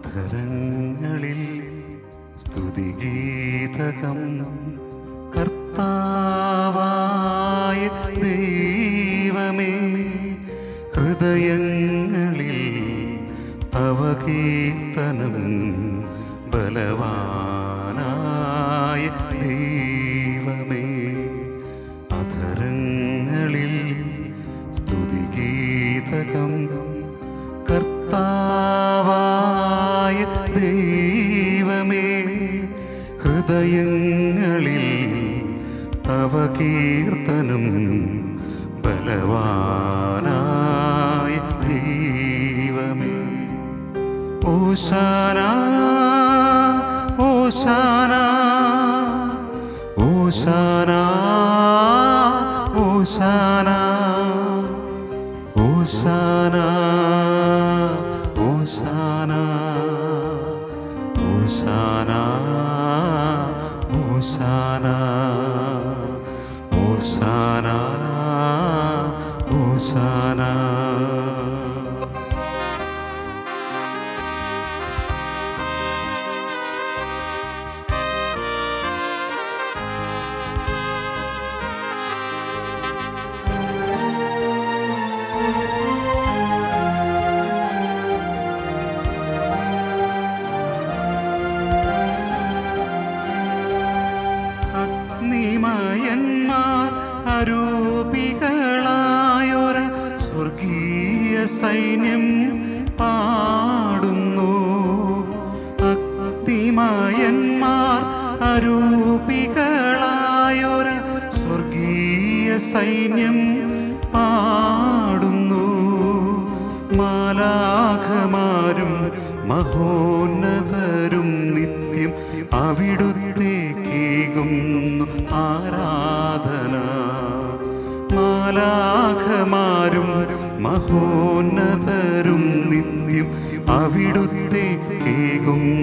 അധരങ്ങളിൽ സ്തുതിഗീതകം കർത്താവായ ദൈവമേ ഹൃദയങ്ങളിൽ അവകീർത്തനം ബലവാ സൈന്യം പാടുന്നു. മാലാഖമാരും മഹോന്നതരും നിത്യം അവിടുത്തെ കേകുന്നു ആരാധന. മാലാഖമാരും മഹോന്നതരും നിത്യം അവിടുത്തെ കേകുന്നിതാരാധന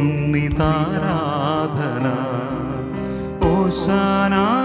ഓശാന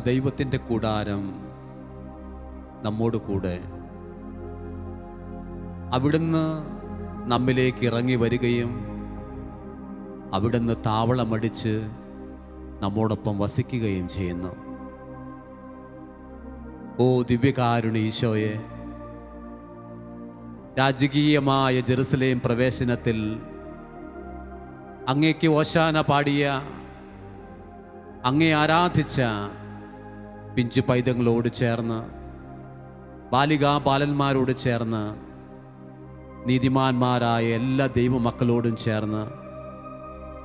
ദൈവത്തിന്റെ കൂടാരം നമ്മോട് കൂടെ അവിടുന്ന് നമ്മിലേക്ക് ഇറങ്ങി വരികയും അവിടുന്ന് താവളമടിച്ച് നമ്മോടൊപ്പം വസിക്കുകയും ചെയ്യുന്നു. ഓ ദിവ്യകാരുണി ഈശോയെ രാജകീയമായ ജെറുസലേം പ്രവേശനത്തിൽ അങ്ങേക്ക് ഓശാന പാടിയ അങ്ങേ ആരാധിച്ച പിഞ്ചു പൈതങ്ങളോട് ചേർന്ന് ബാലികാ ബാലന്മാരോട് ചേർന്ന് നീതിമാന്മാരായ എല്ലാ ദൈവമക്കളോടും ചേർന്ന്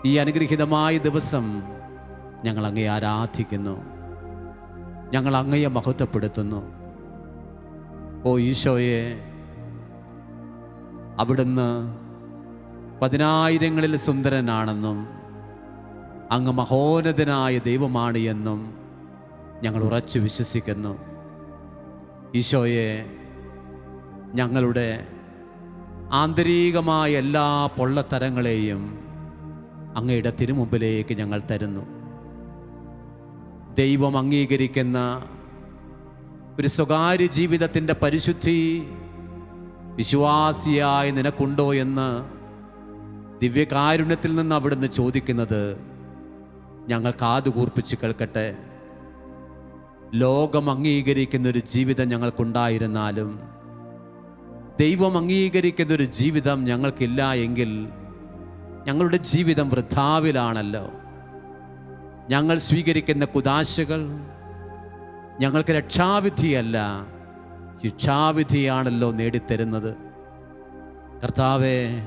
ഈ അനുഗ്രഹീതമായ ദിവസം ഞങ്ങൾ അങ്ങയെ ആരാധിക്കുന്നു. ഞങ്ങൾ അങ്ങയെ മഹത്വപ്പെടുത്തുന്നു. ഓ ഈശോയെ അവിടുന്ന് പതിനായിരങ്ങളിൽ സുന്ദരനാണെന്നും അങ്ങ് മഹോന്നതനായ ദൈവമാണ് എന്നും ഞങ്ങൾ ഉറച്ചു വിശ്വസിക്കുന്നു. ഈശോയെ ഞങ്ങളുടെ ആന്തരികമായ എല്ലാ പൊള്ളത്തരങ്ങളെയും അങ്ങയുടെ തിരുമുമ്പിലേക്ക് ഞങ്ങൾ തരുന്നു. ദൈവം അംഗീകരിക്കുന്ന ഒരു സ്വകാര്യ ജീവിതത്തിന്റെ പരിശുദ്ധി വിശ്വാസിയായി നിനക്കുണ്ടോ എന്ന് ദിവ്യകാരുണ്യത്തിൽ നിന്ന് അവിടുന്ന് ചോദിക്കുന്നത് ഞങ്ങൾ കാതുകൂർപ്പിച്ച് കേൾക്കട്ടെ. ലോകം അംഗീകരിക്കുന്ന ഒരു ജീവിതം ഞങ്ങൾക്കുണ്ടായിരുന്നാലും ദൈവം അംഗീകരിക്കുന്ന ഒരു ജീവിതം ഞങ്ങൾക്കില്ല എങ്കിൽ ഞങ്ങളുടെ ജീവിതം വൃദ്ധാവിലാണല്ലോ ഞങ്ങൾ സ്വീകരിക്കുന്ന കുതാശകൾ ഞങ്ങൾക്ക് രക്ഷാവിധിയല്ല ശിക്ഷാവിധിയാണല്ലോ നേടിത്തരുന്നത്. കർത്താവെ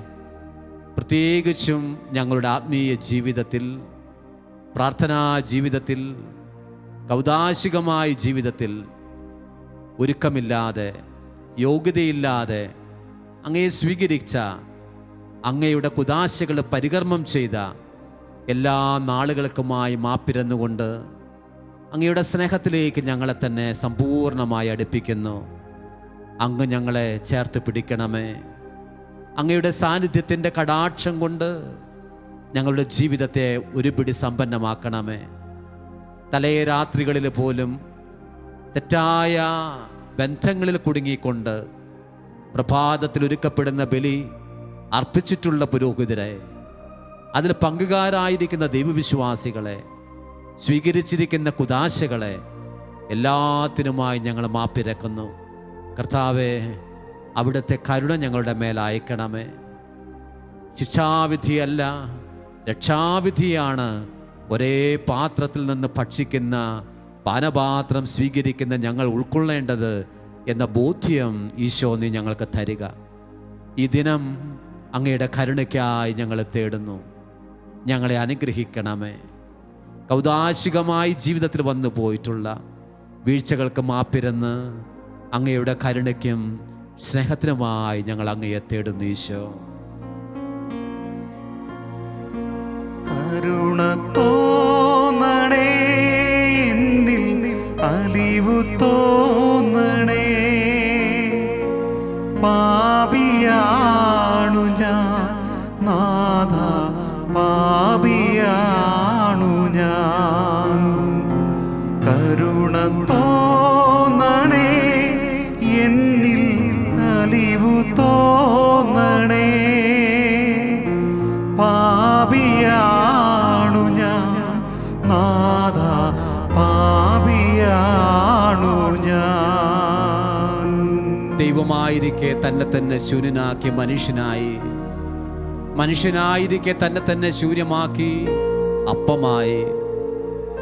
പ്രത്യേകിച്ചും ഞങ്ങളുടെ ആത്മീയ ജീവിതത്തിൽ പ്രാർത്ഥനാ ജീവിതത്തിൽ കൗതാശികമായ ജീവിതത്തിൽ ഒരുക്കമില്ലാതെ യോഗ്യതയില്ലാതെ അങ്ങയെ സ്വീകരിച്ച അങ്ങയുടെ കുതാശകൾ പരികർമ്മം ചെയ്ത എല്ലാ നാളുകൾക്കുമായി മാപ്പിരന്നുകൊണ്ട് അങ്ങയുടെ സ്നേഹത്തിലേക്ക് ഞങ്ങളെ തന്നെ സമ്പൂർണമായി അടുപ്പിക്കുന്നു. അങ്ങ് ഞങ്ങളെ ചേർത്ത് പിടിക്കണമേ. അങ്ങയുടെ സാന്നിധ്യത്തിന്റെ കടാക്ഷം കൊണ്ട് ഞങ്ങളുടെ ജീവിതത്തെ ഒരുപിടി സമ്പന്നമാക്കണമേ. തലേ രാത്രികളിൽ പോലും തെറ്റായ ബന്ധങ്ങളിൽ കുടുങ്ങിക്കൊണ്ട് പ്രഭാതത്തിൽ ഒരുക്കപ്പെടുന്ന ബലി അർപ്പിച്ചിട്ടുള്ള പുരോഹിതരെ അതിൽ പങ്കുകാരായിരിക്കുന്ന ദൈവവിശ്വാസികളെ സ്വീകരിച്ചിരിക്കുന്ന കുദാശകളെ എല്ലാത്തിനുമായി ഞങ്ങൾ മാപ്പിരക്കുന്നു. കർത്താവെ അവിടുത്തെ കരുണ ഞങ്ങളുടെ മേൽ അയക്കണമേ. ശിക്ഷാവിധിയല്ല രക്ഷാവിധിയാണ് ഒരേ പാത്രത്തിൽ നിന്ന് ഭക്ഷിക്കുന്ന പാനപാത്രം സ്വീകരിക്കുന്ന ഞങ്ങൾ ഉൾക്കൊള്ളേണ്ടത് എന്ന ബോധ്യം ഈശോ നീ ഞങ്ങൾക്ക് തരിക. ഈ ദിനം അങ്ങയുടെ കരുണയ്ക്കായി ഞങ്ങൾ തേടുന്നു. ഞങ്ങളെ അനുഗ്രഹിക്കണമേ. കൗതാശികമായി ജീവിതത്തിൽ വന്നു പോയിട്ടുള്ള വീഴ്ചകൾക്ക് മാപ്പിരന്ന് അങ്ങയുടെ കരുണയ്ക്കും സ്നേഹത്തിനുമായി ഞങ്ങൾ അങ്ങയെ തേടുന്നു ഈശോ. തോന്നണേ. പാപിയാണു ദൈവമായിരിക്കെ തന്നെ തന്നെ ശൂന്യനാക്കി മനുഷ്യനായി. മനുഷ്യനായിരിക്കെ തന്നെ തന്നെ ശൂന്യമാക്കി അപ്പമായി.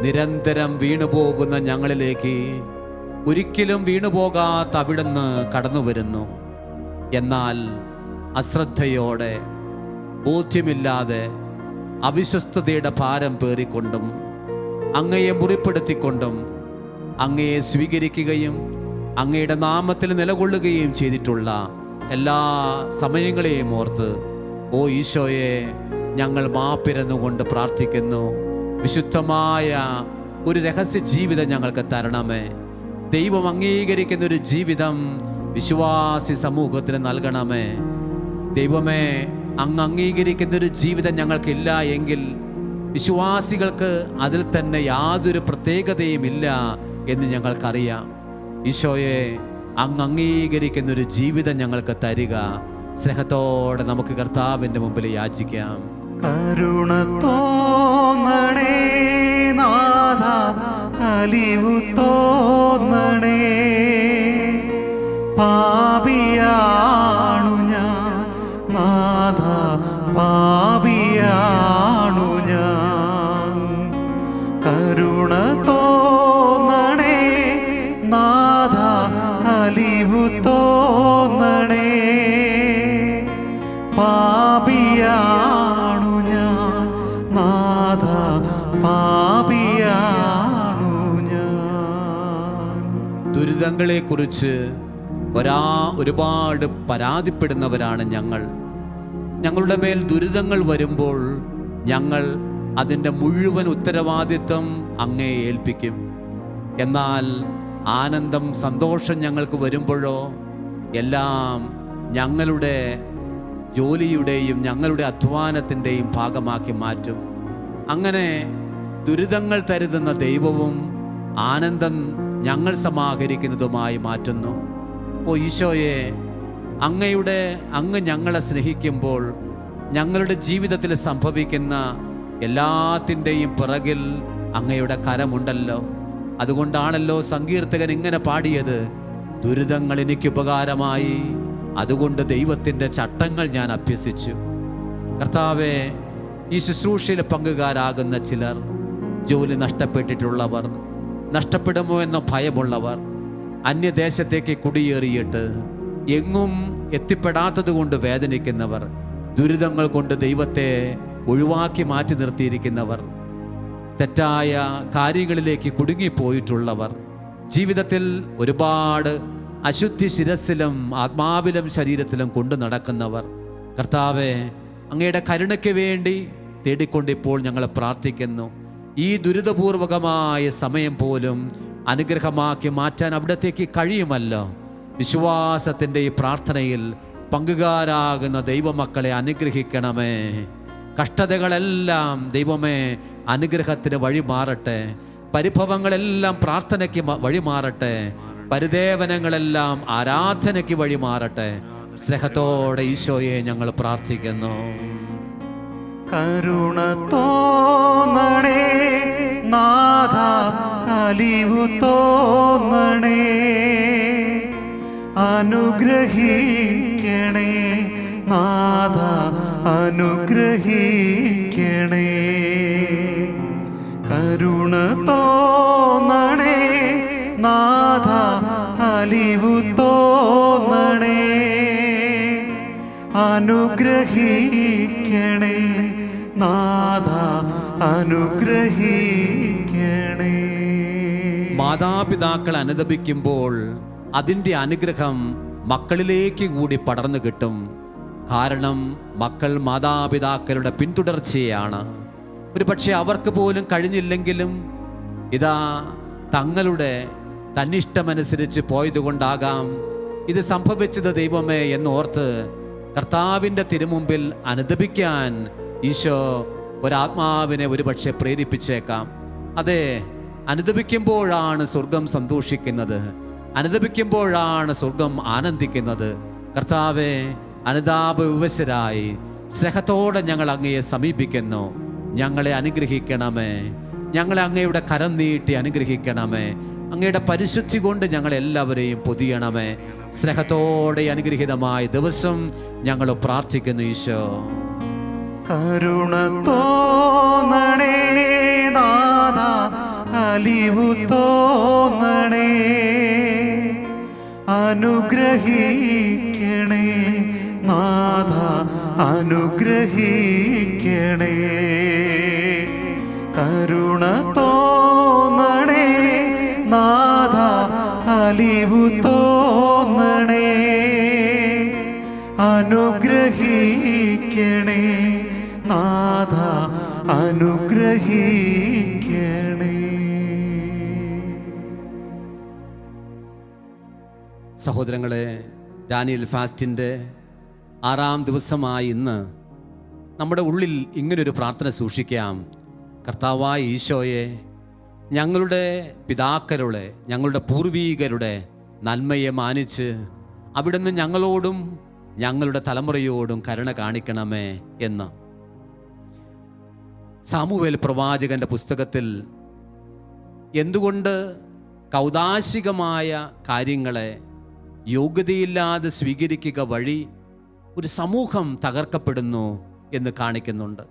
നിരന്തരം വീണുപോകുന്ന ഞങ്ങളിലേക്ക് ഒരിക്കലും വീണുപോകാത്ത അവിടുന്ന് കടന്നു വരുന്നു എന്നാൽ അശ്രദ്ധയോടെ ബോധ്യമില്ലാതെ അവിശ്വസ്തതയുടെ ഭാരം പേറിക്കൊണ്ടും അങ്ങയെ മുറിപ്പെടുത്തിക്കൊണ്ടും അങ്ങയെ സ്വീകരിക്കുകയും അങ്ങയുടെ നാമത്തിൽ നിലകൊള്ളുകയും ചെയ്തിട്ടുള്ള എല്ലാ സമയങ്ങളെയും ഓർത്ത് ഓ ഈശോയെ ഞങ്ങൾ മാപ്പിരന്നുകൊണ്ട് പ്രാർത്ഥിക്കുന്നു. വിശുദ്ധമായ ഒരു രഹസ്യ ജീവിതം ഞങ്ങൾക്ക് തരണമേ. ദൈവം അംഗീകരിക്കുന്ന ഒരു ജീവിതം വിശ്വാസി സമൂഹത്തിന് നൽകണമേ. ദൈവമേ അങ്ങ് അംഗീകരിക്കുന്ന ഒരു ജീവിതം ഞങ്ങൾക്കില്ല എങ്കിൽ വിശ്വാസികൾക്ക് അതിൽ തന്നെ യാതൊരു പ്രത്യേകതയും ഇല്ല എന്ന് ഞങ്ങൾക്കറിയാം. ഈശോയെ അങ്ങ് അംഗീകരിക്കുന്ന ഒരു ജീവിതം ഞങ്ങൾക്ക് തരിക. സ്നേഹത്തോടെ നമുക്ക് കർത്താവിന്റെ മുമ്പിൽ യാചിക്കാം. കരുണ തോന്നണേ തോന്നണേ. പാപിയാണു ദുരിതങ്ങളെക്കുറിച്ച് ഒരാ ഒരുപാട് പരാതിപ്പെടുന്നവരാണ് ഞങ്ങൾ. ഞങ്ങളുടെ മേൽ ദുരിതങ്ങൾ വരുമ്പോൾ ഞങ്ങൾ അതിന്റെ മുഴുവൻ ഉത്തരവാദിത്വം അങ്ങേ ഏൽപ്പിക്കും. എന്നാൽ ആനന്ദം സന്തോഷം ഞങ്ങൾക്ക് വരുമ്പോഴോ എല്ലാം ഞങ്ങളുടെ ജോലിയുടെയും ഞങ്ങളുടെ അധ്വാനത്തിന്റെയും ഭാഗമാക്കി മാറ്റും. അങ്ങനെ ദുരിതങ്ങൾ തരുതുന്ന ദൈവവും ആനന്ദം ഞങ്ങൾ സമാഹരിക്കുന്നതുമായി മാറ്റുന്നു. ഓ ഈശോയെ അങ്ങയുടെ അങ്ങ് ഞങ്ങളെ സ്നേഹിക്കുമ്പോൾ ഞങ്ങളുടെ ജീവിതത്തിൽ സംഭവിക്കുന്ന എല്ലാത്തിന്റെയും പിറകിൽ അങ്ങയുടെ കരമുണ്ടല്ലോ. അതുകൊണ്ടാണല്ലോ സങ്കീർത്തകൻ ഇങ്ങനെ പാടിയത് ദുരിതങ്ങൾ എനിക്ക് ഉപകാരമായി അതുകൊണ്ട് ദൈവത്തിന്റെ ചട്ടങ്ങൾ ഞാൻ അഭ്യസിച്ചു. കർത്താവെ ഈ ശുശ്രൂഷയിൽ പങ്കുകാരാകുന്ന ചിലർ ജോലി നഷ്ടപ്പെട്ടിട്ടുള്ളവർ നഷ്ടപ്പെടുമോ എന്ന ഭയമുള്ളവർ അന്യദേശത്തേക്ക് കുടിയേറിയിട്ട് എങ്ങും എത്തിപ്പെടാത്തത് കൊണ്ട് വേദനിക്കുന്നവർ ദുരിതങ്ങൾ കൊണ്ട് ദൈവത്തെ ഒഴിവാക്കി മാറ്റി നിർത്തിയിരിക്കുന്നവർ തെറ്റായ കാര്യങ്ങളിലേക്ക് കുടുങ്ങിപ്പോയിട്ടുള്ളവർ ജീവിതത്തിൽ ഒരുപാട് അശുദ്ധി ശിരസിലും ആത്മാവിലും ശരീരത്തിലും കൊണ്ടു നടക്കുന്നവർ കർത്താവെ അങ്ങയുടെ കരുണയ്ക്ക് വേണ്ടി തേടിക്കൊണ്ടിപ്പോൾ ഞങ്ങൾ പ്രാർത്ഥിക്കുന്നു. ഈ ദുരിതപൂർവകമായ സമയം പോലും അനുഗ്രഹമാക്കി മാറ്റാൻ അവിടത്തേക്ക് കഴിയുമല്ലോ. വിശ്വാസത്തിന്റെ ഈ പ്രാർത്ഥനയിൽ പങ്കുകാരാകുന്ന ദൈവമക്കളെ അനുഗ്രഹിക്കണമേ. കഷ്ടതകളെല്ലാം ദൈവമേ അനുഗ്രഹത്തിന് വഴി മാറട്ടെ പരിഭവങ്ങളെല്ലാം പ്രാർത്ഥനയ്ക്ക് വഴി മാറട്ടെ പരിദേവനങ്ങളെല്ലാം ആരാധനയ്ക്ക് വഴി മാറട്ടെ സ്നേഹത്തോടെ ഈശോയെ ഞങ്ങൾ പ്രാർത്ഥിക്കുന്നു. കരുണ തോന്നണേ. നാഥ അലിവു തോന്നണേ. അനുഗ്രഹിക്കണേ. നാഥ അനുഗ്രഹിക്കണേ. കരുണ തോന്നണേ. നാഥ അലിവു തോന്നണേ. അനുഗ്രഹിക്കണേ. നാഥ അനുഗ്രഹിക്കണേ. മാതാപിതാക്കൾ അനുദപിക്കുമ്പോൾ അതിന്റെ അനുഗ്രഹം മക്കളിലേക്ക് കൂടി പടർന്നു കിട്ടും. കാരണം മക്കൾ മാതാപിതാക്കളുടെ പിന്തുടർച്ചയാണ്. ഒരു പക്ഷേ അവർക്ക് പോലും കഴിഞ്ഞില്ലെങ്കിലും ഇതാ തങ്ങളുടെ തന്നിഷ്ടമനുസരിച്ച് പോയതുകൊണ്ടാകാം ഇത് സംഭവിച്ചത് ദൈവമേ എന്നോർത്ത് കർത്താവിന്റെ തിരുമുമ്പിൽ അനുദപിക്കാൻ ഈശോ ഒരാത്മാവിനെ ഒരുപക്ഷെ പ്രേരിപ്പിച്ചേക്കാം. അതെ അനുദപിക്കുമ്പോഴാണ് സ്വർഗം സന്തോഷിക്കുന്നത്. അനുദപിക്കുമ്പോഴാണ് സ്വർഗം ആനന്ദിക്കുന്നത്. കർത്താവെ അനുതാപ വിവശരായി സ്നേഹത്തോടെ ഞങ്ങൾ അങ്ങയെ സമീപിക്കുന്നു. ഞങ്ങളെ അനുഗ്രഹിക്കണമേ. ഞങ്ങളെ അങ്ങയുടെ കരം നീട്ടി അനുഗ്രഹിക്കണമേ. അങ്ങയുടെ പരിശുദ്ധി കൊണ്ട് ഞങ്ങളെല്ലാവരെയും പൊതിയണമേ. സ്നേഹത്തോടെ അനുഗ്രഹീതമായ ദിവസം ഞങ്ങൾ പ്രാർത്ഥിക്കുന്നു ഈശോ. കരുണ തോന്നണേ നാഥ അലിവു തോന്നണേ അനുഗ്രഹിക്കണേ നാഥ അനുഗ്രഹിക്കണേ. സഹോദരങ്ങളെ ഡാനിയൽ ഫാസ്റ്റിന്റെ ആറാം ദിവസമായി ഇന്ന് നമ്മുടെ ഉള്ളിൽ ഇങ്ങനൊരു പ്രാർത്ഥന സൂക്ഷിക്കാം. കർത്താവായ ഈശോയെ ഞങ്ങളുടെ പിതാക്കളുടെ ഞങ്ങളുടെ പൂർവീകരുടെ നന്മയെ മാനിച്ച് അവിടുന്ന് ഞങ്ങളോടും ഞങ്ങളുടെ തലമുറയോടും കരുണ കാണിക്കണമേ എന്ന്. സാമുവേൽ പ്രവാചകന്റെ പുസ്തകത്തിൽ എന്തുകൊണ്ട് കൗതാശികമായ കാര്യങ്ങളെ യോഗ്യതയില്ലാതെ സ്വീകരിക്കുക വഴി ഒരു സമൂഹം തകർക്കപ്പെടുന്നു എന്ന് കാണിക്കുന്നുണ്ട്.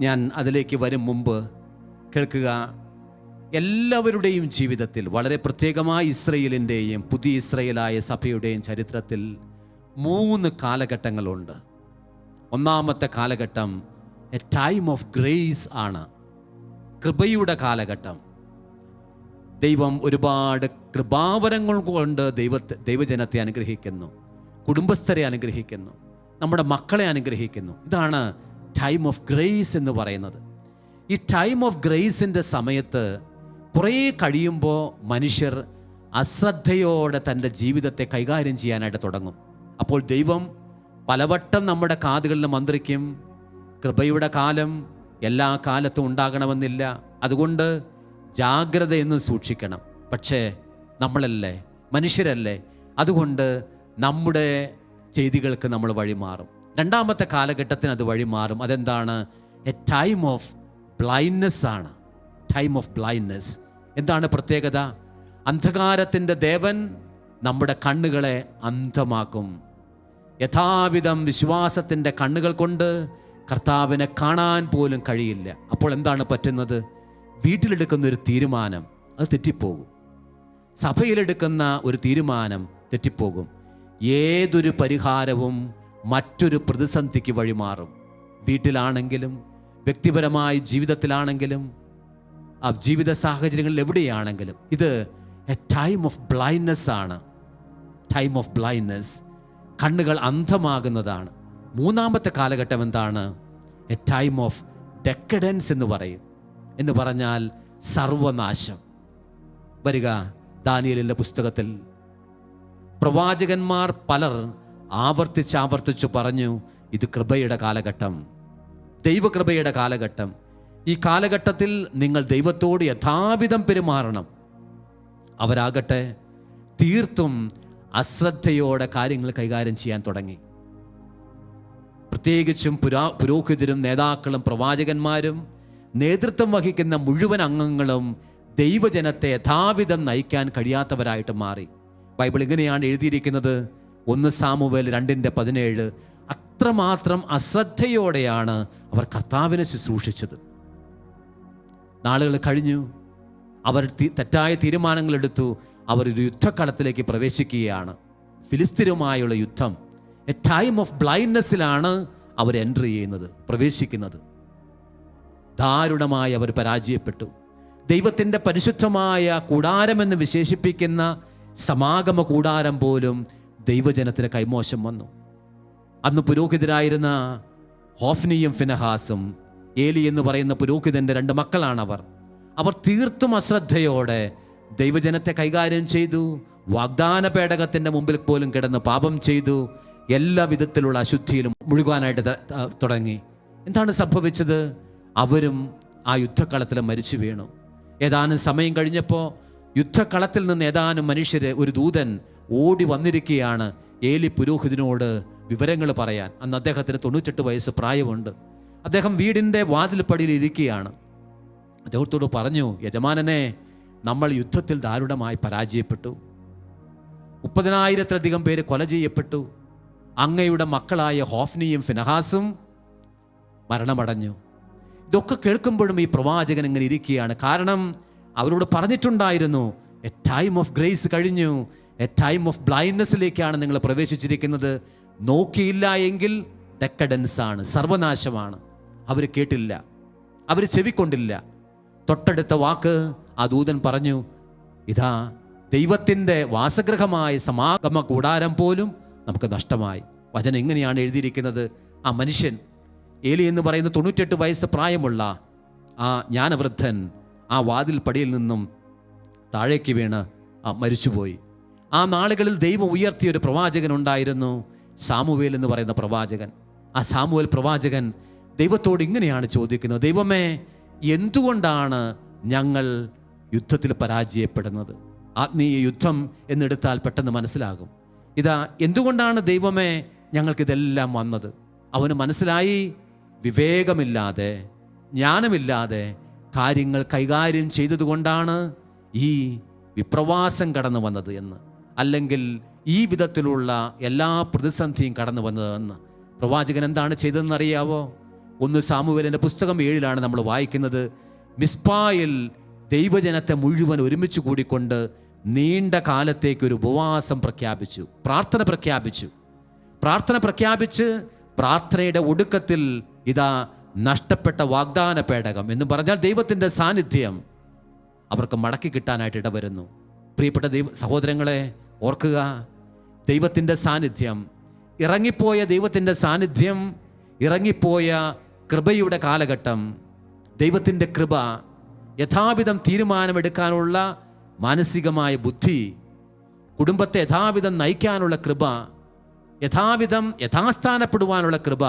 ഞാൻ അതിലേക്ക് വരും മുമ്പ് കേൾക്കുക. എല്ലാവരുടെയും ജീവിതത്തിൽ വളരെ പ്രത്യേകമായ ഇസ്രയേലിന്റെയും പുതിയ ഇസ്രയേലായ സഭയുടെയും ചരിത്രത്തിൽ മൂന്ന് കാലഘട്ടങ്ങളുണ്ട്. ഒന്നാമത്തെ കാലഘട്ടം എ ടൈം ഓഫ് ഗ്രേസ് ആണ്. കൃപയുടെ കാലഘട്ടം. ദൈവം ഒരുപാട് കൃപാവരങ്ങൾ കൊണ്ട് ദൈവത്തെ ദൈവജനത്തെ അനുഗ്രഹിക്കുന്നു. കുടുംബസ്ഥരെ അനുഗ്രഹിക്കുന്നു. നമ്മുടെ മക്കളെ അനുഗ്രഹിക്കുന്നു. ഇതാണ് ടൈം ഓഫ് ഗ്രേസ് എന്ന് പറയുന്നത്. ഈ ടൈം ഓഫ് ഗ്രേസിന്റെ സമയത്ത് കുറേ കഴിയുമ്പോൾ മനുഷ്യർ അശ്രദ്ധയോടെ തന്റെ ജീവിതത്തെ കൈകാര്യം ചെയ്യാനായിട്ട് തുടങ്ങും. അപ്പോൾ ദൈവം പലവട്ടം നമ്മുടെ കാതുകളിൽ മന്ത്രിക്കും കൃപയുടെ കാലം എല്ലാ കാലത്തും ഉണ്ടാകണമെന്നില്ല. അതുകൊണ്ട് ജാഗ്രതയെന്ന് സൂക്ഷിക്കണം. പക്ഷേ നമ്മളല്ലേ മനുഷ്യരല്ലേ? അതുകൊണ്ട് നമ്മുടെ ചെയ്തികൾക്ക് നമ്മൾ വഴിമാറും രണ്ടാമത്തെ കാലഘട്ടത്തിന് അത് വഴിമാറും അതെന്താണ്? എ ടൈം ഓഫ് ബ്ലൈൻഡ്നെസ് ആണ്. Time of blindness. എന്താണ് പ്രത്യേകത? അന്ധകാരത്തിന്റെ ദേവൻ നമ്മുടെ കണ്ണുകളെ അന്ധമാക്കും. യഥാവിധം വിശ്വാസത്തിന്റെ കണ്ണുകൾ കൊണ്ട് കർത്താവിനെ കാണാൻ പോലും കഴിയില്ല. അപ്പോൾ എന്താണ് പറ്റുന്നത്? വീട്ടിലെടുക്കുന്ന ഒരു തീരുമാനം അത് തെറ്റിപ്പോകും. സഭയിലെടുക്കുന്ന ഒരു തീരുമാനം തെറ്റിപ്പോകും. ഏതൊരു പരിഹാരവും മറ്റൊരു പ്രതിസന്ധിക്ക് വഴിമാറും. വീട്ടിലാണെങ്കിലും വ്യക്തിപരമായ ജീവിതത്തിലാണെങ്കിലും ആ ജീവിത സാഹചര്യങ്ങളിൽ എവിടെയാണെങ്കിലും ഇത് എ ടൈം ഓഫ് ബ്ലൈൻഡ്നെസ് ആണ്. ടൈം ഓഫ് ബ്ലൈൻഡ്നെസ് കണ്ണുകൾ അന്ധമാകുന്നതാണ്. മൂന്നാമത്തെ കാലഘട്ടം എന്താണ്? എ ടൈം ഓഫ് ഡെക്കഡൻസ് എന്ന് പറയും. എന്ന് പറഞ്ഞാൽ സർവനാശം. വരിക ദാനിയലിന്റെ പുസ്തകത്തിൽ. പ്രവാചകന്മാർ പലർ ആവർത്തിച്ചാവർത്തിച്ചു പറഞ്ഞു ഇത് കൃപയുടെ കാലഘട്ടം. ദൈവകൃപയുടെ കാലഘട്ടം. ഈ കാലഘട്ടത്തിൽ നിങ്ങൾ ദൈവത്തോട് യഥാവിധം പെരുമാറണം. അവരാകട്ടെ തീർത്തും അശ്രദ്ധയോടെ കാര്യങ്ങൾ കൈകാര്യം ചെയ്യാൻ തുടങ്ങി. പ്രത്യേകിച്ചും പുരാ പുരോഹിതരും നേതാക്കളും പ്രവാചകന്മാരും നേതൃത്വം വഹിക്കുന്ന മുഴുവൻ അംഗങ്ങളും ദൈവജനത്തെ യഥാവിധം നയിക്കാൻ കഴിയാത്തവരായിട്ട് മാറി. ബൈബിൾ ഇങ്ങനെയാണ് എഴുതിയിരിക്കുന്നത്. ഒന്ന് സാമുവേൽ രണ്ടിന്റെ പതിനേഴ്. അത്രമാത്രം അശ്രദ്ധയോടെയാണ് അവർ കർത്താവിനെ ശുശ്രൂഷിച്ചത്. നാളുകൾ കഴിഞ്ഞു. അവർ തെറ്റായ തീരുമാനങ്ങൾ എടുത്തു. അവർ ഒരു യുദ്ധക്കളത്തിലേക്ക് പ്രവേശിക്കുകയാണ്. ഫിലിസ്തീനുമായുള്ള യുദ്ധം. എ ടൈം ഓഫ് ബ്ലൈൻഡ്നെസ്സിലാണ് അവർ എൻട്രി ചെയ്യുന്നത് പ്രവേശിക്കുന്നത്. ദാരുണമായി അവർ പരാജയപ്പെട്ടു. ദൈവത്തിന്റെ പരിശുദ്ധമായ കൂടാരമെന്ന് വിശേഷിപ്പിക്കുന്ന സമാഗമ കൂടാരം പോലും ദൈവജനത്തിന് കൈമോശം വന്നു. അന്ന് പുരോഹിതരായിരുന്ന ഹോഫ്നിയും ഫിനഹാസും ഏലി എന്ന് പറയുന്ന പുരോഹിതന്റെ രണ്ട് മക്കളാണവർ. അവർ തീർത്തും അശ്രദ്ധയോടെ ദൈവജനത്തെ കൈകാര്യം ചെയ്തു വാഗ്ദാന പേടകത്തിന്റെ മുമ്പിൽ പോലും കിടന്ന് പാപം ചെയ്തു എല്ലാ വിധത്തിലുള്ള അശുദ്ധിയിലും മുഴുകാനായിട്ട് തുടങ്ങി. എന്താണ് സംഭവിച്ചത്? അവരും ആ യുദ്ധക്കളത്തിൽ മരിച്ചു വീണു. ഏതാനും സമയം കഴിഞ്ഞപ്പോൾ യുദ്ധക്കളത്തിൽ നിന്ന് ഏതാനും മനുഷ്യർ ഒരു ദൂതൻ ഓടി വന്നിരിക്കുകയാണ്. ഏലി പുരോഹിതനോട് വിവരങ്ങൾ പറയാൻ. അന്ന് അദ്ദേഹത്തിന് തൊണ്ണൂറ്റെട്ട് വയസ്സ് പ്രായമുണ്ട്. അദ്ദേഹം വീടിന്റെ വാതിൽപ്പടിയിൽ ഇരിക്കുകയാണ്. അദ്ദേഹത്തോട് പറഞ്ഞു യജമാനനെ നമ്മൾ യുദ്ധത്തിൽ ദാരുണമായി പരാജയപ്പെട്ടു. മുപ്പതിനായിരത്തിലധികം പേര് കൊല ചെയ്യപ്പെട്ടു. അങ്ങയുടെ മക്കളായ ഹോഫ്നിയും ഫിനഹാസും മരണമടഞ്ഞു. ഇതൊക്കെ കേൾക്കുമ്പോഴും ഈ പ്രവാചകൻ ഇങ്ങനെ ഇരിക്കുകയാണ്. കാരണം അവരോട് പറഞ്ഞിട്ടുണ്ടായിരുന്നു എ ടൈം ഓഫ് ഗ്രേസ് കഴിഞ്ഞു. എ ടൈം ഓഫ് ബ്ലൈൻഡ്നെസ്സിലേക്കാണ് നിങ്ങൾ പ്രവേശിച്ചിരിക്കുന്നത്. നോക്കിയില്ല എങ്കിൽ ഡെക്കഡൻസ് ആണ് സർവനാശമാണ്. അവർ കേട്ടില്ല. അവർ ചെവിക്കൊണ്ടില്ല. തൊട്ടടുത്ത വാക്ക് ആ ദൂതൻ പറഞ്ഞു ഇതാ ദൈവത്തിന്റെ വാസഗ്രഹമായ സമാഗമ കൂടാരം പോലും നമുക്ക് നഷ്ടമായി. വചനം എങ്ങനെയാണ് എഴുതിയിരിക്കുന്നത്? ആ മനുഷ്യൻ ഏലി എന്ന് പറയുന്ന തൊണ്ണൂറ്റെട്ട് വയസ്സ് പ്രായമുള്ള ആ ജ്ഞാനവൃദ്ധൻ ആ വാതിൽ പടിയിൽ നിന്നും താഴേക്ക് വീണ് മരിച്ചുപോയി. ആ നാളുകളിൽ ദൈവം ഉയർത്തിയ ഒരു പ്രവാചകൻ ഉണ്ടായിരുന്നു സാമുവേൽ എന്ന് പറയുന്ന പ്രവാചകൻ. ആ സാമുവേൽ പ്രവാചകൻ ദൈവത്തോട് ഇങ്ങനെയാണ് ചോദിക്കുന്നത് ദൈവമേ എന്തുകൊണ്ടാണ് ഞങ്ങൾ യുദ്ധത്തിൽ പരാജയപ്പെടുന്നത്? ആത്മീയ യുദ്ധം എന്നെടുത്താൽ പെട്ടെന്ന് മനസ്സിലാകും. ഇതാ എന്തുകൊണ്ടാണ് ദൈവമേ ഞങ്ങൾക്കിതെല്ലാം വന്നത്? അവന് മനസ്സിലായി വിവേകമില്ലാതെ ജ്ഞാനമില്ലാതെ കാര്യങ്ങൾ കൈകാര്യം ചെയ്തതുകൊണ്ടാണ് ഈ വിപ്രവാസം കടന്നു വന്നത് എന്ന്. അല്ലെങ്കിൽ ഈ വിധത്തിലുള്ള എല്ലാ പ്രതിസന്ധിയും കടന്നു വന്നത് എന്ന്. പ്രവാചകൻ എന്താണ് ചെയ്തതെന്ന് അറിയാവോ? ഒന്ന് സാമുവേലിന്റെ പുസ്തകം ഏഴിലാണ് നമ്മൾ വായിക്കുന്നത്. മിസ്പായിൽ ദൈവജനത്തെ മുഴുവൻ ഒരുമിച്ച് കൂടിക്കൊണ്ട് നീണ്ട കാലത്തേക്ക് ഒരു ഉപവാസം പ്രഖ്യാപിച്ചു. പ്രാർത്ഥന പ്രഖ്യാപിച്ചു. പ്രാർത്ഥന പ്രഖ്യാപിച്ച് പ്രാർത്ഥനയുടെ ഒടുക്കത്തിൽ ഇതാ നഷ്ടപ്പെട്ട വാഗ്ദാന പേടകം എന്ന് പറഞ്ഞാൽ ദൈവത്തിന്റെ സാന്നിധ്യം അവർക്ക് മടക്കി കിട്ടാനായിട്ട് ഇടവരുന്നു. പ്രിയപ്പെട്ട ദൈവ സഹോദരങ്ങളെ ഓർക്കുക ദൈവത്തിന്റെ സാന്നിധ്യം ഇറങ്ങിപ്പോയ ദൈവത്തിന്റെ സാന്നിധ്യം ഇറങ്ങിപ്പോയ കൃപയുടെ കാലഘട്ടം ദൈവത്തിന്റെ കൃപ യഥാവിധം തീരുമാനമെടുക്കാനുള്ള മാനസികമായ ബുദ്ധി കുടുംബത്തെ യഥാവിധം നയിക്കാനുള്ള കൃപ യഥാവിധം യഥാസ്ഥാനപ്പെടുവാനുള്ള കൃപ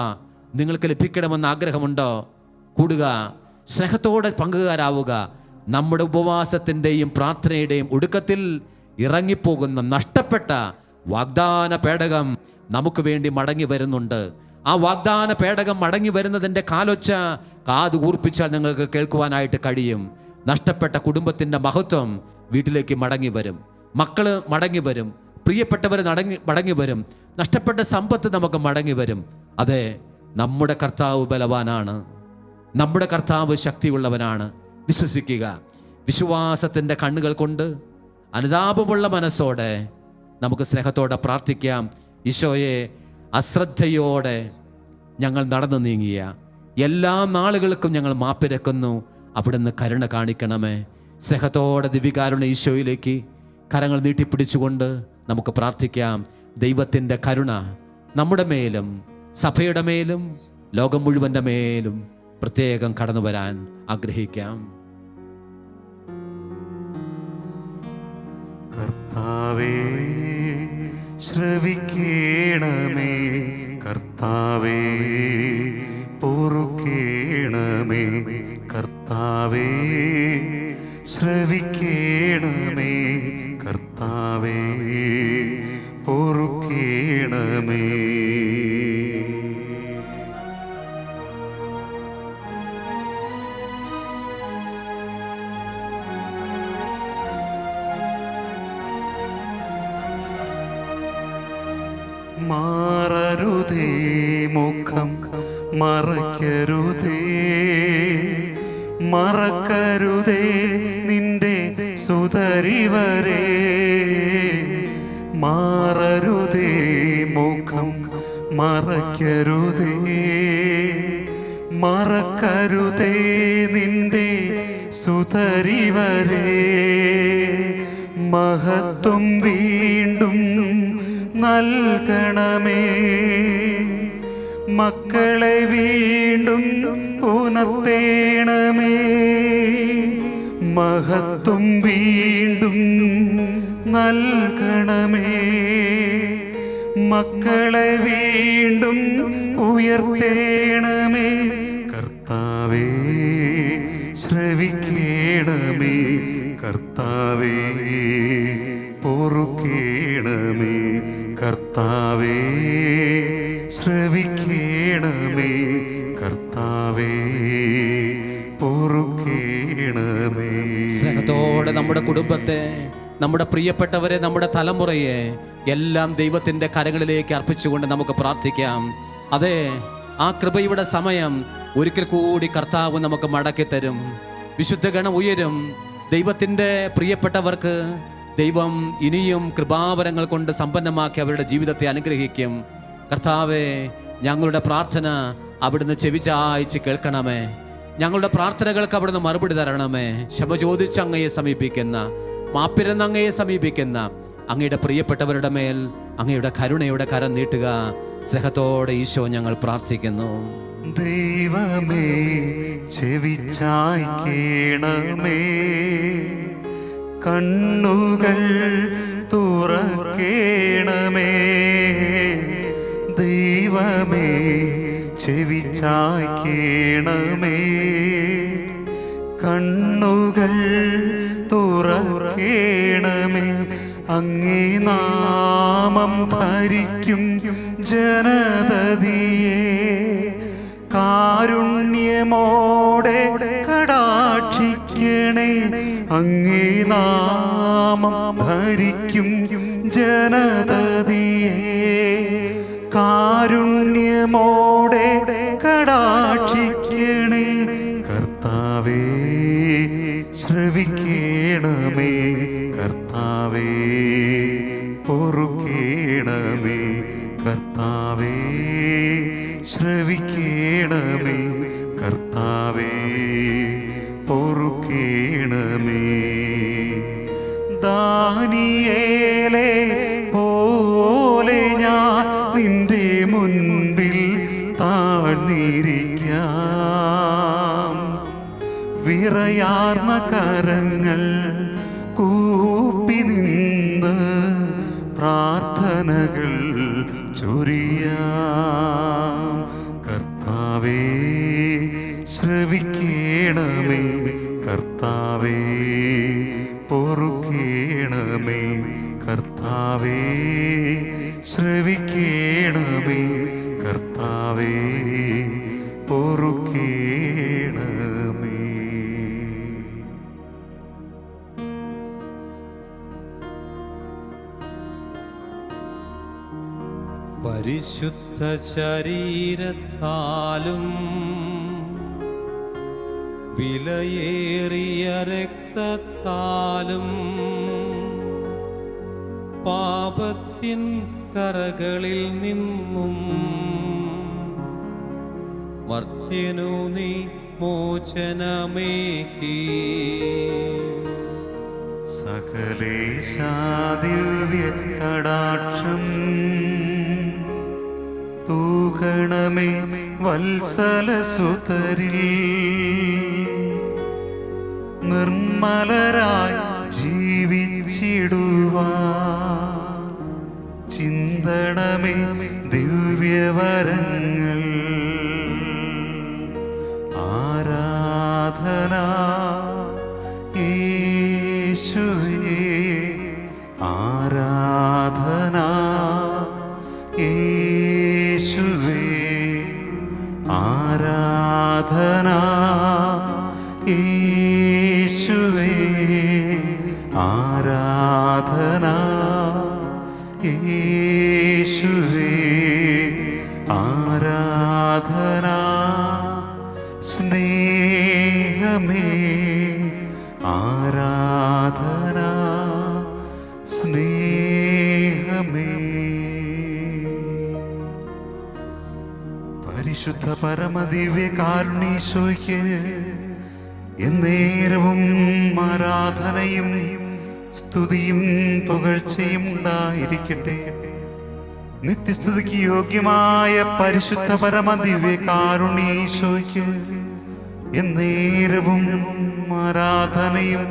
നിങ്ങൾക്ക് ലഭിക്കണമെന്ന് ആഗ്രഹമുണ്ടോ? കൂടുക സ്നേഹത്തോടെ പങ്കുകാരാവുക. നമ്മുടെ ഉപവാസത്തിന്റെയും പ്രാർത്ഥനയുടെയും ഒടുക്കത്തിൽ ഇറങ്ങിപ്പോകുന്ന നഷ്ടപ്പെട്ട വാഗ്ദാന പേടകം നമുക്ക് വേണ്ടി മടങ്ങി വരുന്നുണ്ട്. ആ വാഗ്ദാന പേടകം മടങ്ങി വരുന്നതിന്റെ കാലൊച്ച കാത് കൂർപ്പിച്ചാൽ നിങ്ങൾക്ക് കേൾക്കുവാനായിട്ട് കഴിയും. നഷ്ടപ്പെട്ട കുടുംബത്തിന്റെ മഹത്വം വീട്ടിലേക്ക് മടങ്ങി വരും. മക്കൾ മടങ്ങി വരും. പ്രിയപ്പെട്ടവർ നടങ്ങി മടങ്ങി വരും. നഷ്ടപ്പെട്ട സമ്പത്ത് നമുക്ക് മടങ്ങി വരും. അതെ നമ്മുടെ കർത്താവ് ബലവാനാണ്. നമ്മുടെ കർത്താവ് ശക്തിയുള്ളവനാണ്. വിശ്വസിക്കുക. വിശ്വാസത്തിന്റെ കണ്ണുകൾ കൊണ്ട് അനുതാപമുള്ള മനസ്സോടെ നമുക്ക് സ്നേഹത്തോടെ പ്രാർത്ഥിക്കാം. ഈശോയെ അശ്രദ്ധയോടെ ഞങ്ങൾ നടന്നു നീങ്ങിയ എല്ലാ നാളുകൾക്കും ഞങ്ങൾ മാപ്പിരക്കുന്നു. അവിടുന്ന് കരുണ കാണിക്കണമേ. സ്നേഹത്തോടെ ദിവികാരുണ ഈശോയിലേക്ക് കരങ്ങൾ നീട്ടിപ്പിടിച്ചുകൊണ്ട് നമുക്ക് പ്രാർത്ഥിക്കാം. ദൈവത്തിന്റെ കരുണ നമ്മുടെ മേലും സഭയുടെ മേലും ലോകം മുഴുവന്റെ മേലും പ്രത്യേകം കടന്നു വരാൻ ആഗ്രഹിക്കാം. കർത്താവേ ശ്രവിക്കേണമേ കർത്താവേ പൊറുക്കേണമേ കർത്താവേ ശ്രവിക്കേണമേ കർത്താവേ പൊറുക്കേണമേ. മറയ്ക്കരുതേ മറക്കരുതേ നിന്റെ സുതരിവരെ. മാറരുതേ മുഖം മറക്കരുതേ. മറക്കരുതേ നിന്റെ സുതരിവരെ. മഹത്വം വീണ്ടും നൽകണമേ. മക്കളെ വീണ്ടും ഉണർത്തേണമേ. മഹത്വം വീണ്ടും നൽകണമേ. മക്കളെ വീണ്ടും ഉയർത്തേണമേ. കർത്താവേ ശ്രവിക്കേണമേ. കർത്താവേ പൊറുക്കേണമേ. കർത്താവേ ശ്രവിക്കേണമേ നമ്മുടെ പ്രിയപ്പെട്ടവരെ നമ്മുടെ തലമുറയെ എല്ലാം ദൈവത്തിന്റെ കരങ്ങളിലേക്ക് അർപ്പിച്ചുകൊണ്ട് നമുക്ക് പ്രാർത്ഥിക്കാം. അതെ ആ കൃപയുടെ സമയം ഒരിക്കൽ കൂടി കർത്താവ് നമുക്ക് മടക്കി തരും. വിശുദ്ധ ഗണം ഉയരും. ദൈവത്തിന്റെ പ്രിയപ്പെട്ടവർക്ക് ദൈവം ഇനിയും കൃപാവരങ്ങൾ കൊണ്ട് സമ്പന്നമാക്കി അവരുടെ ജീവിതത്തെ അനുഗ്രഹിക്കും. കർത്താവെ ഞങ്ങളുടെ പ്രാർത്ഥന അവിടുന്ന് ചെവിചായച്ച് കേൾക്കണമേ. ഞങ്ങളുടെ പ്രാർത്ഥനകൾക്ക് അവിടുന്ന് മറുപടി തരണമേ. ക്ഷമ ചോദിച്ച് അങ്ങയെ സമീപിക്കുന്ന മാപ്പിരുന്ന് അങ്ങയെ സമീപിക്കുന്ന അങ്ങയുടെ പ്രിയപ്പെട്ടവരുടെ മേൽ അങ്ങയുടെ കരുണയുടെ കരം നീട്ടുക. സ്നേഹത്തോടെ ഈശോ ഞങ്ങൾ പ്രാർത്ഥിക്കുന്നു. ദൈവമേ ചെവിച്ചായ്ക്കേണമേ കണ്ണുകൾ തുറക്കേണമേ. ദൈവമേ ചെവിച്ചായ്ക്കേണമേ കണ്ണുകൾ നാമം ധരിക്കും ജനതതിയെ. കാരുണ്യമോടെ കടാക്ഷിക്കണേ. അങ്ങേ നാമം ധരിക്കും ജനതതിയെ. കാരുണ്യമോടെ കടാക്ഷിക്കണേ. കർത്താവേ ശ്രവിക്കേണമേ. കർത്താവേ പൊറുക്കേണമേ പരിശുദ്ധ ശരീരത്താലും വിലയേറിയ രക്തത്താലും പാപത്തിൻ കറകളിൽ നിന്നും നിത്യനു നീ മോചനമേക്കി സകലേശാദിവ്യ കടാക്ഷം തൂകണമേ വത്സലസുതരിൽ. നിർമ്മലരായി ജീവിച്ചിടുവാ. ചിന്തണമേ ദിവ്യവരങ്ങൾ ആരാധന യേശുവേ ആരാധന യേശുവേ ആരാധന യേശുവേ ആരാധന യേശുവേ ആരാധന സ്നേഹമേ ആരാധന സ്നേഹമേ. പരിശുദ്ധ പരമദിവ്യ കാരുണീശോയ്ക്ക് എന്നേരവും ആരാധനയും സ്തുതിയും പുകഴ്ചയും ഉണ്ടായിരിക്കട്ടെ. നിത്യസ്തുതിക്ക് യോഗ്യമായ പരിശുദ്ധ പരമദിവ്യ കാരുണീശോയ്ക്ക് എന്നേരവും ആരാധനയും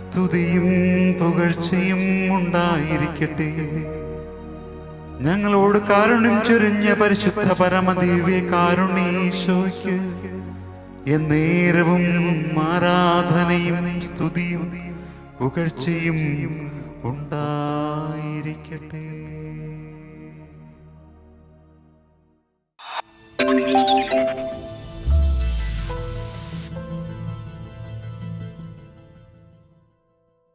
സ്തുതിയും പുകഴ്ചയും ഉണ്ടായിരിക്കട്ടെ. ഞങ്ങളോട് കാരുണ്യം ചൊരിഞ്ഞ പരിശുദ്ധ പരമദിവ്യ കാരുണ്യേശോയ്ക്ക് എന്നേരവും ആരാധനയും സ്തുതിയും പുകഴ്ചയും ഉണ്ടായിരിക്കട്ടെ.